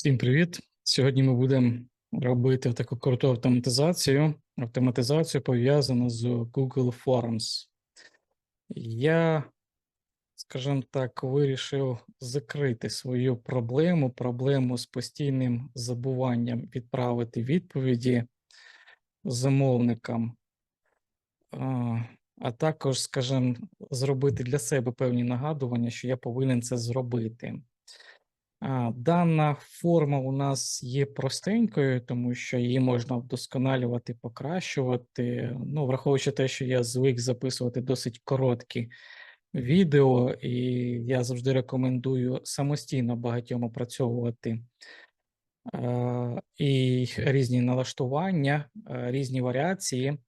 Всім привіт! Сьогодні ми будемо робити таку круту автоматизацію. Автоматизацію пов'язану з Google Forms. Я, скажімо так, вирішив закрити свою проблему, проблему з постійним забуванням відправити відповіді замовникам, а, також, скажімо, зробити для себе певні нагадування, що я повинен це зробити. Дана форма у нас є простенькою, тому що її можна вдосконалювати, покращувати. Ну, враховуючи те, що я звик записувати досить короткі відео, і я завжди рекомендую самостійно багатьом опрацьовувати і різні налаштування, різні варіації.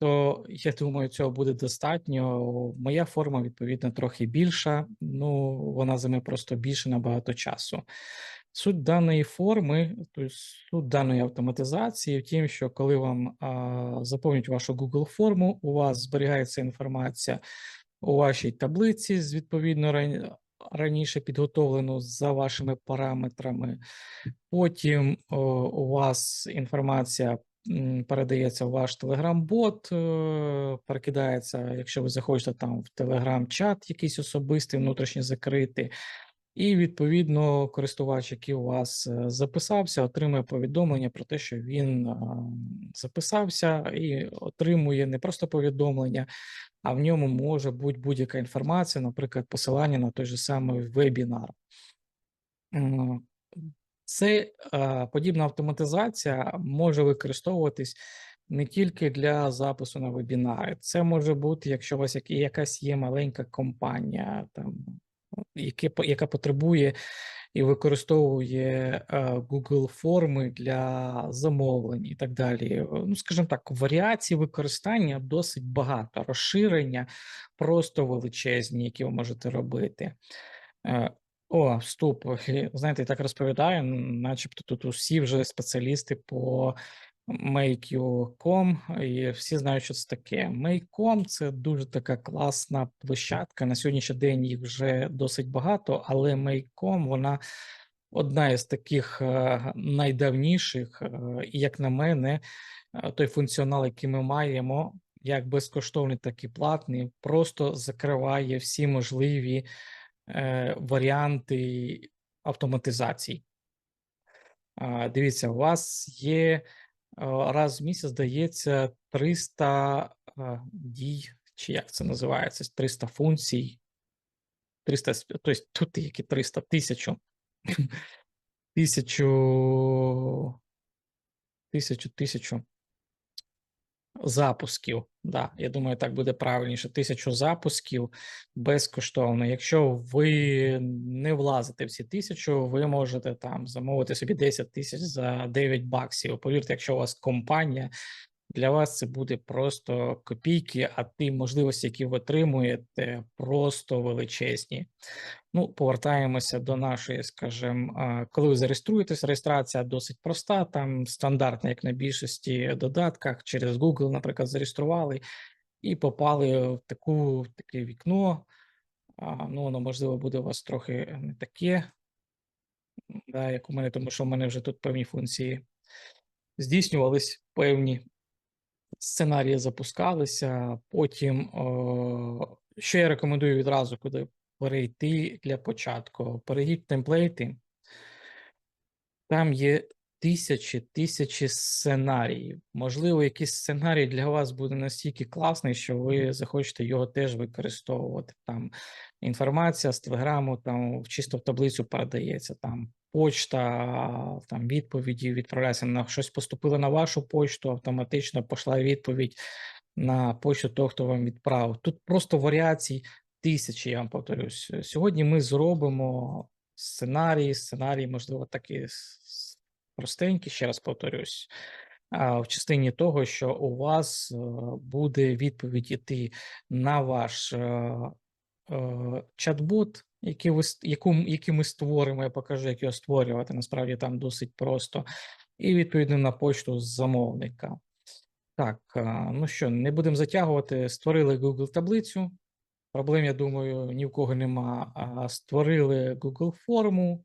То я думаю, цього буде достатньо. Моя форма, відповідно, трохи більша. Ну, вона займе просто більше набагато часу. Суть даної форми, тобто суть даної автоматизації, в тім, що коли вам а, заповнюють вашу Google форму, у вас зберігається інформація у вашій таблиці з відповідно раніше підготовлену за вашими параметрами. Потім о, у вас інформація передається в ваш Telegram-бот, е, перекидається, якщо ви захочете там в Telegram-чат якийсь особистий, внутрішній закритий. І відповідно користувач, який у вас е, записався, отримує повідомлення про те, що він записався, і отримує не просто повідомлення, а в ньому може бути будь-яка інформація, наприклад, посилання на той же самий вебінар. Це е, подібна автоматизація може використовуватись не тільки для запису на вебінари. Це може бути, якщо у вас якась є маленька компанія, там яка потребує і використовує е, Google форми для замовлень і так далі. Е, Ну, скажімо так, варіацій використання досить багато, розширення просто величезні, які ви можете робити. О, вступ. Знаєте, так розповідаю, начебто тут усі вже спеціалісти по Make.com, і всі знають, що це таке. Make.com – це дуже така класна площадка. На сьогоднішній день їх вже досить багато, але Make.com, вона одна із таких е, найдавніших, е, і як на мене, е, той функціонал, який ми маємо, як безкоштовний, так і платний, просто закриває всі можливі е, варіанти автоматизацій. А, Дивіться, у вас є раз в місяць здається 300 а, дій, чи як це називається? 300 функцій. 300, тобто тут які 300 тисячу. Тисячу. Тисячу, тисячу запусків. Да, я думаю, так буде правильніше. Тисячу запусків безкоштовно. Якщо ви не влазите в ці тисячу, ви можете там замовити собі 10 тисяч за 9 баксів. Повірте, якщо у вас компанія, для вас це буде просто копійки, а ті можливості, які ви отримуєте, просто величезні. Ну, повертаємося до нашої, скажімо, коли ви зареєструєтесь, реєстрація досить проста, там стандартна, як на більшості додатках, через Google, наприклад, зареєстрували і попали в таку таке вікно. Ну, воно можливо буде у вас трохи не таке, да, як у мене, тому що в мене вже тут певні функції здійснювались, певні сценарії запускалися. Потім, що я рекомендую відразу, куди перейти для початку. Перейдіть в темплейти. Там є тисячі тисячі сценаріїв. Можливо, якийсь сценарій для вас буде настільки класний, що ви захочете його теж використовувати. Там інформація з телеграму, там чисто в таблицю передається, там почта, там відповіді відправляється на щось поступило на вашу почту, автоматично пішла відповідь на почту того, хто вам відправив. Тут просто варіацій тисячі, я вам повторюсь. Сьогодні ми зробимо сценарій, сценарій, можливо, такий простенький, ще раз повторюсь. В частині того, що у вас е, буде відповідь іти на ваш е, е, чат-бот, який, ви, яку, який ми створимо, я покажу, як його створювати. Насправді там досить просто. І відповідно на почту замовника. Так, ну що, не будемо затягувати. Створили Google таблицю. Проблем, я думаю, ні в кого нема. Створили Google форму.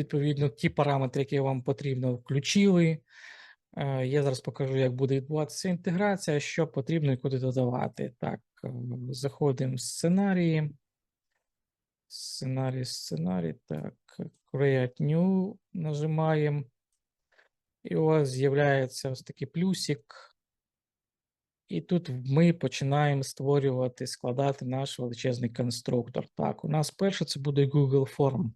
Відповідно ті параметри, які вам потрібно, включили. Е, Я зараз покажу, як буде відбуватися інтеграція, що потрібно і куди додавати. Так, е, заходимо в сценарії. Сценарій, сценарій. Так, Create New нажимаємо. І у вас з'являється ось такий плюсик. І тут ми починаємо створювати, складати наш величезний конструктор. Так, у нас перше це буде Google Form.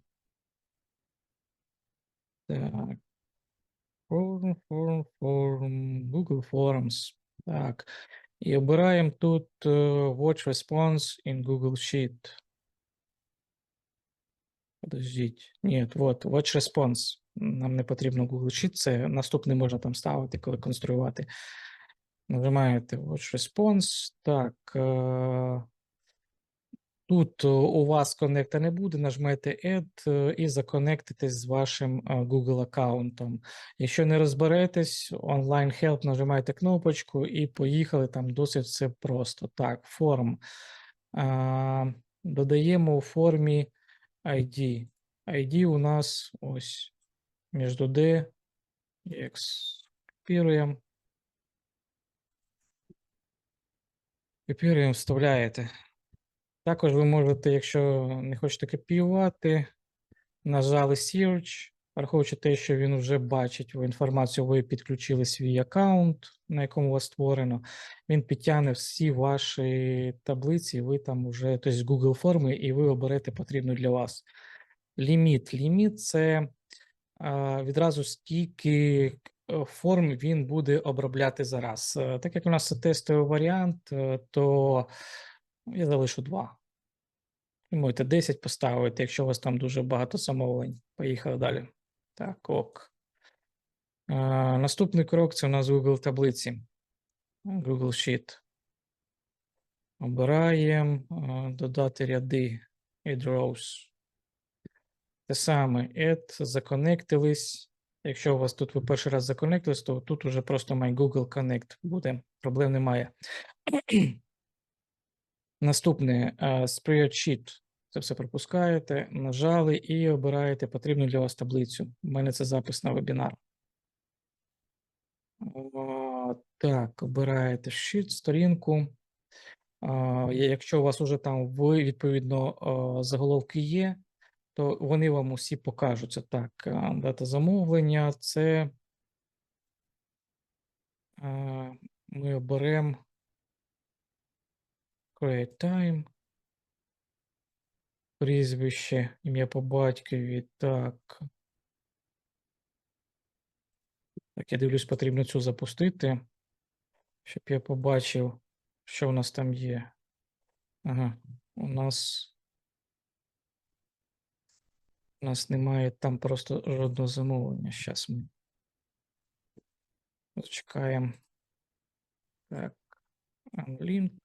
Так. Form, form, form, Google Forms. Так. І обираємо тут е, Watch Response in Google Sheet. Подождіть. Ні, от, Watch Response. Нам не потрібно Google Sheet. Це наступний можна там ставити, коли конструювати. Нажимаєте Watch Response. Так. Тут е, у вас коннекта не буде, нажмете Add е, і законектитесь з вашим е, Google аккаунтом. Якщо не розберетесь, Online Help нажимаєте кнопочку і поїхали. Там досить все просто. Так, форм. Додаємо у формі ID. ID у нас ось між D і X. Копіруємо. Копіруємо, вставляєте. Також ви можете, якщо не хочете копіювати, нажали Search, враховуючи те, що він вже бачить інформацію, ви підключили свій аккаунт, на якому у вас створено, він підтягне всі ваші таблиці, ви там вже, тобто Google форми, і ви оберете потрібну для вас. Ліміт. Ліміт це а, відразу стільки е, форм він буде обробляти зараз. Е, Так як у нас це тестовий варіант, е, то я залишу 2. Ви можете 10 поставити, якщо у вас там дуже багато замовлень. Поїхали далі. Так, ок. А, наступний крок це у нас Google таблиці. Google Sheet. Обираємо додати ряди Add rows. Те саме Add, законектились. Якщо у вас тут ви перший раз законектились, то тут уже просто My Google Connect буде. Проблем немає. Наступне е, Spreadsheet. Це все пропускаєте, нажали і обираєте потрібну для вас таблицю. У мене це запис на вебінар. Так, обираєте sheet, сторінку. А, Якщо у вас уже там ви, відповідно о, заголовки є, то вони вам усі покажуться. Так, дата замовлення це ми оберемо Create time. Прізвище, ім'я по батькові. Так. Так, я дивлюсь, потрібно цю запустити, щоб я побачив, що у нас там є. Ага, у нас. У нас немає там просто жодного замовлення. Зараз ми чекаємо. Так, unlink.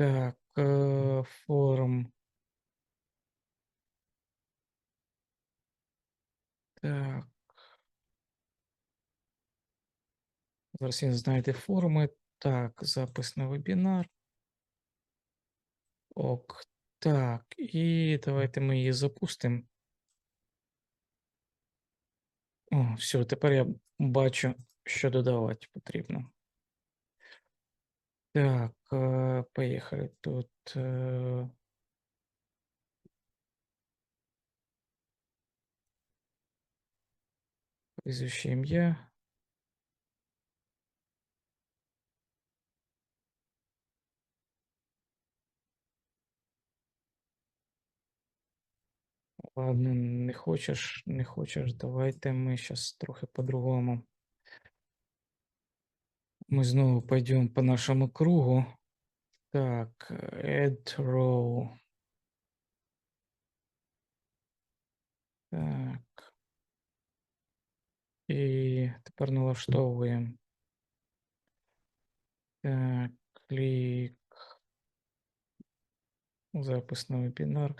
Так, е, форум. Так. Зараз він знайде форми. Так, запис на вебінар. Ок. Так, і давайте ми її запустимо. О, все, тепер я бачу, що додавати потрібно. Так, е, поїхали тут. Прізвище ім'я. Ладно, не хочеш, не хочеш. Давайте ми зараз трохи по-другому. Ми знову пойдемо по нашому кругу. Так, add row. Так. І тепер налаштовуємо. Так, клік. Запис на вебінар.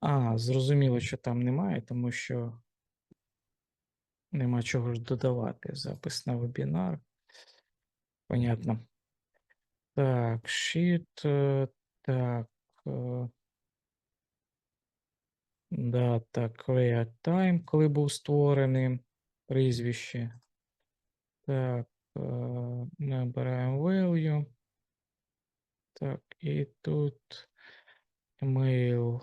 А, зрозуміло, що там немає, тому що нема чого ж додавати. Запис на вебінар. Понятно. Так, sheet, е, так. е, Дата create time, коли був створений, прізвище. Так, е, набираємо value. Так, і тут email,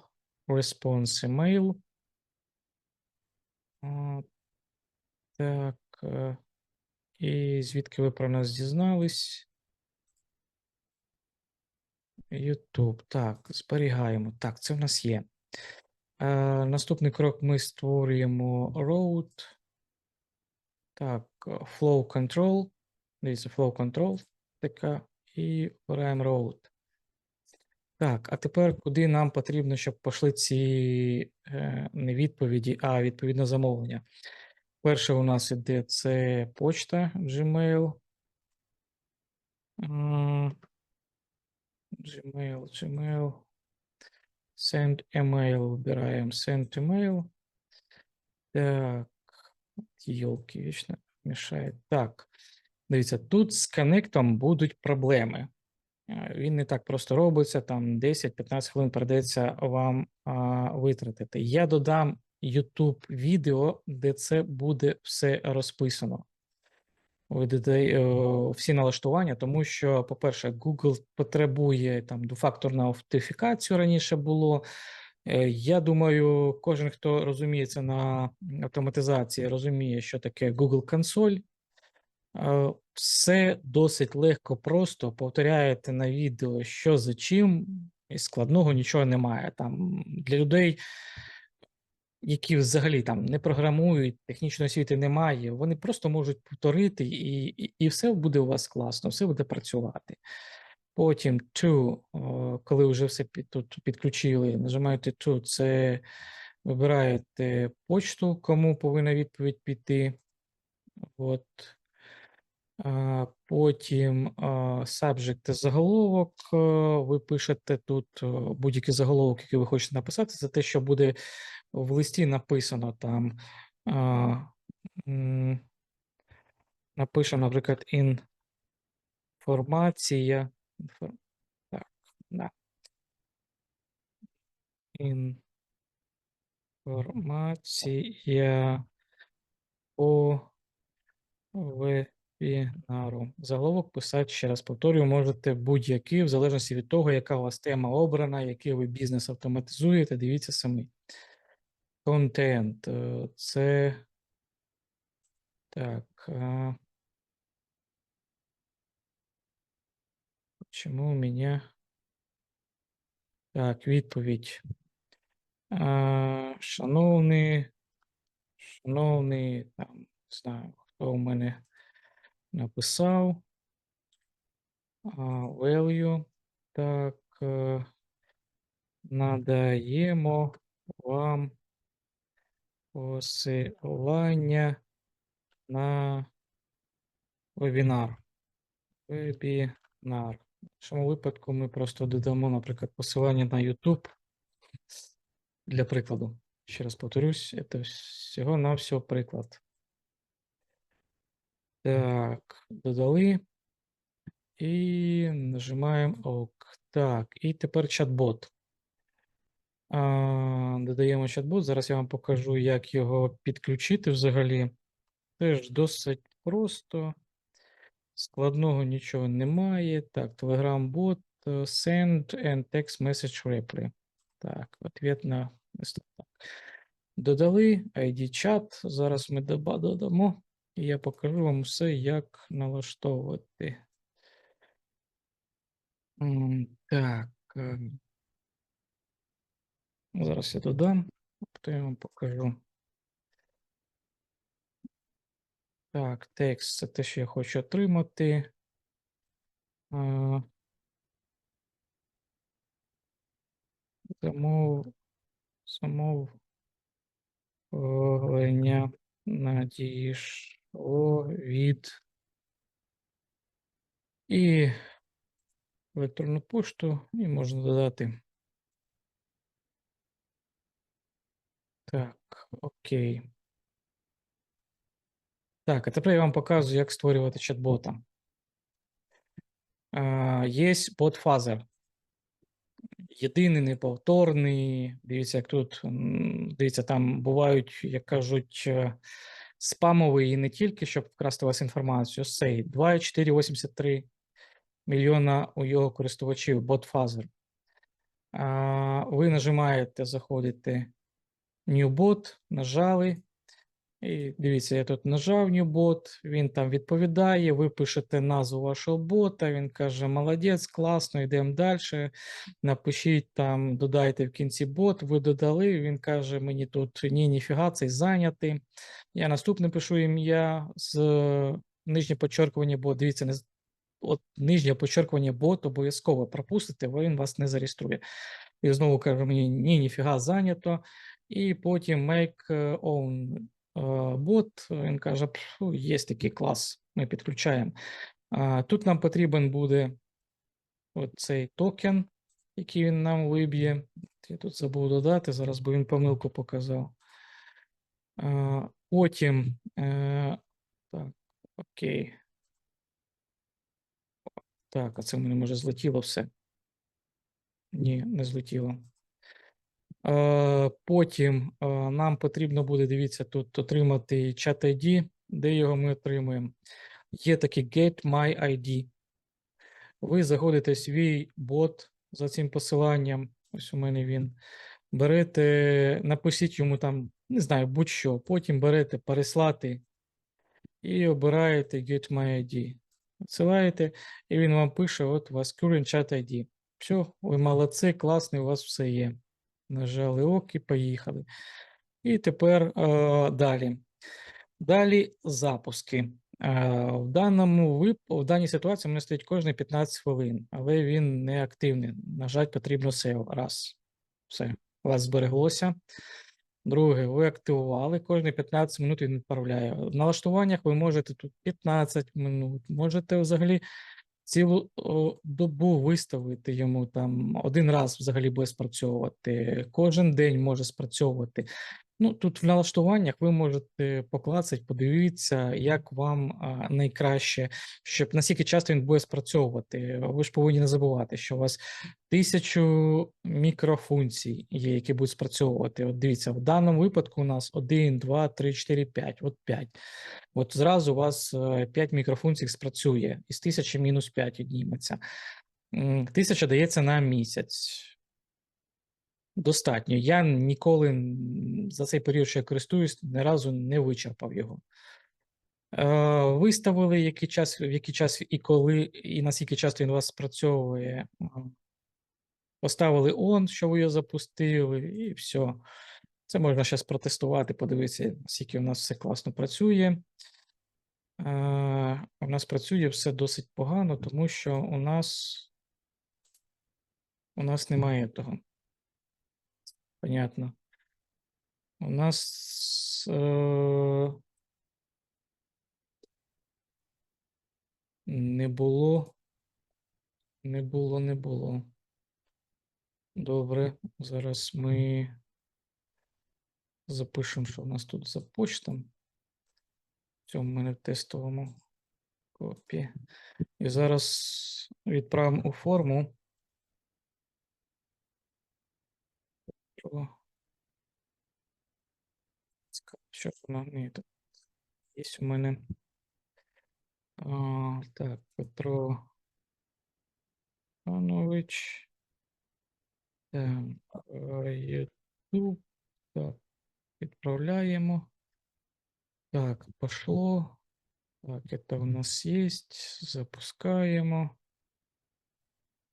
response email. Так, е, і звідки ви про нас дізнались? YouTube. Так, зберігаємо. Так, це в нас є. Е, наступний крок ми створюємо road. Так, flow control. Дивіться, flow control. Така. І обираємо road. Так, а тепер куди нам потрібно, щоб пішли ці е, не відповіді, а відповідно замовлення. Перше у нас іде це почта Gmail. Gmail, Gmail. Send email. Вибираємо Send email. Так, йолки вічно мішає. Так, дивіться, тут з коннектом будуть проблеми. Е, Він не так просто робиться, там 10-15 хвилин придеться вам а, витратити. Я додам YouTube відео, де це буде все розписано. Е, всі налаштування, тому що, по-перше, Google потребує там двофакторну автентифікацію раніше було. Е, Я думаю, кожен, хто розуміється на автоматизації, розуміє, що таке Google консоль. Е, Все досить легко, просто повторяєте на відео, що за чим, і складного нічого немає. Там для людей, які взагалі там не програмують, технічної освіти немає, вони просто можуть повторити, і, і, і все буде у вас класно, все буде працювати. Потім to, коли вже все під, тут підключили, нажимаєте to, це вибираєте почту, кому повинна відповідь піти. От. Потім subject заголовок. Ви пишете тут будь-який заголовок, який ви хочете написати, це те, що буде в листі написано там. м, Напишемо, наприклад, інформація. інфор- Так, да. Інформація по вебінару. Заголовок писати ще раз повторюю, можете будь-який, в залежності від того, яка у вас тема обрана, який ви бізнес автоматизуєте, дивіться самі. Контент. е, Це так. а, Чому у мене? Так, відповідь. Шановний, шановний, там, не знаю, хто у мене написав. А, Value. Так, е, надаємо вам посилання на вебінар. Вебінар. В цьому випадку ми просто додамо, наприклад, посилання на YouTube. Для прикладу. Ще раз повторюсь, це всього-навсього приклад. Так, додали. І нажимаємо ОК. Так, і тепер чат-бот. Додаємо чат-бот. Зараз я вам покажу, як його підключити взагалі. Теж досить просто. Складного нічого немає. Так, Telegram-бот, е, send and text message reply. Так, ответ на Додали ID чат. Зараз ми додамо, і я покажу вам все, як налаштовувати. Так. Зараз я додам, потім я вам покажу. Так, текст це те, що я хочу отримати. Замов, замовлення надійшло від і електронну пошту, і можна додати. Так, окей. Так, а тепер я вам показую, як створювати чат-бота. Є бот-фазер. єдиний, неповторний. Дивіться, як тут дивіться, там бувають, як кажуть, спамові і не тільки, щоб вкрасти у вас інформацію. Ось цей 2,483 мільйона у його користувачів. А, Ви нажимаєте, заходите New Bot, нажали. І дивіться, я тут нажав New Bot, він там відповідає, ви пишете назву вашого бота, він каже: Молодець, класно, йдемо далі. Напишіть там, додайте в кінці бот, ви додали. Він каже: мені тут ні, ніфіга, цей зайнятий. Я наступне пишу ім'я з е, нижнє подчеркування бот. Дивіться, не от нижнє подчеркування бот обов'язково пропустите, бо він вас не зареєструє. І знову каже мені, ні, ніфіга зайнято. І потім make own bot. Він каже, є такий клас, ми підключаємо. Тут нам потрібен буде оцей токен, який він нам виб'є. Я тут забув додати зараз, бо він помилку показав. Потім, е, так, окей. Так, а це в мене може злетіло все. Ні, не злетіло. Е, Потім е, нам потрібно буде, дивіться, тут отримати чат ID, де його ми отримуємо. Є такий Get My ID. Ви заходите свій бот за цим посиланням. Ось у мене він. Берете, напишіть йому там, не знаю, будь-що. Потім берете переслати і обираєте Get My ID. Відсилаєте, і він вам пише: от у вас current chat ID. Все, ви молодці, класний, у вас все є. Нажали ок і поїхали. І тепер е, далі. Далі запуски. Е, в, даному вип... в даній ситуації мене стоїть кожні 15 хвилин, але він не активний. Нажати потрібно save. Раз. Все, у вас збереглося. Друге, ви активували, кожні 15 минут він відправляє. В налаштуваннях ви можете тут 15 минут, можете взагалі цілу добу виставити йому там один раз взагалі буде спрацьовувати, кожен день може спрацьовувати. Ну, тут в налаштуваннях ви можете поклацати, подивитися, як вам найкраще, щоб наскільки часто він буде спрацьовувати. Ви ж повинні не забувати, що у вас тисячу мікрофункцій є, які будуть спрацьовувати. От дивіться, в даному випадку у нас 1, 2, 3, 4, 5. От 5. От зразу у вас 5 мікрофункцій спрацює, із 1000 мінус 5 відніметься. Тисяча дається на місяць. Достатньо. Я ніколи за цей період, що я користуюсь, ні разу не вичерпав його. Е, Виставили, який час, в який час і коли, і наскільки часто він вас спрацьовує. Поставили on, що ви його запустили, і все. Це можна зараз протестувати, подивитися, наскільки у нас все класно працює. Е, У нас працює все досить погано, тому що у нас, у нас немає того. Понятно. У нас е, не було, не було, не було. Добре, зараз ми запишемо, що у нас тут за почтом. В цьому в мене в тестовому копі. І зараз відправимо у форму. Ска- Що ж воно ні, тут є у мене. А, так, Петро Іванович. Ем, е, YouTube. Так, відправляємо. Так, пошло. Так, это у нас есть. Запускаємо.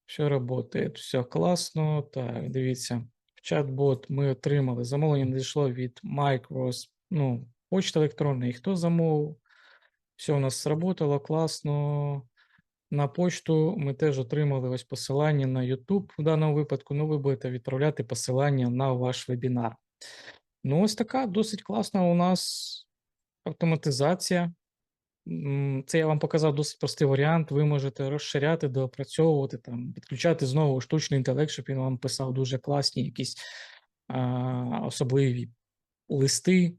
Все работает, все класно. Так, дивіться. Чат-бот ми отримали. Замовлення надійшло від Micros, ну, почта електронна. І хто замовив? Все у нас сработало класно. На почту ми теж отримали ось посилання на YouTube в даному випадку. Ну, ви будете відправляти посилання на ваш вебінар. Ну, ось така досить класна у нас автоматизація. Це я вам показав досить простий варіант. Ви можете розширяти, доопрацьовувати, там, підключати знову штучний інтелект, щоб він вам писав дуже класні якісь а, особливі листи,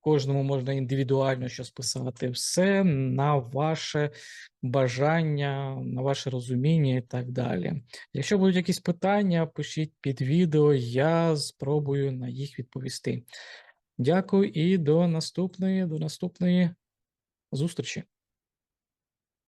кожному можна індивідуально щось писати. Все на ваше бажання, на ваше розуміння і так далі. Якщо будуть якісь питання, пишіть під відео, я спробую на їх відповісти. Дякую і до наступної, до наступної зустрічі.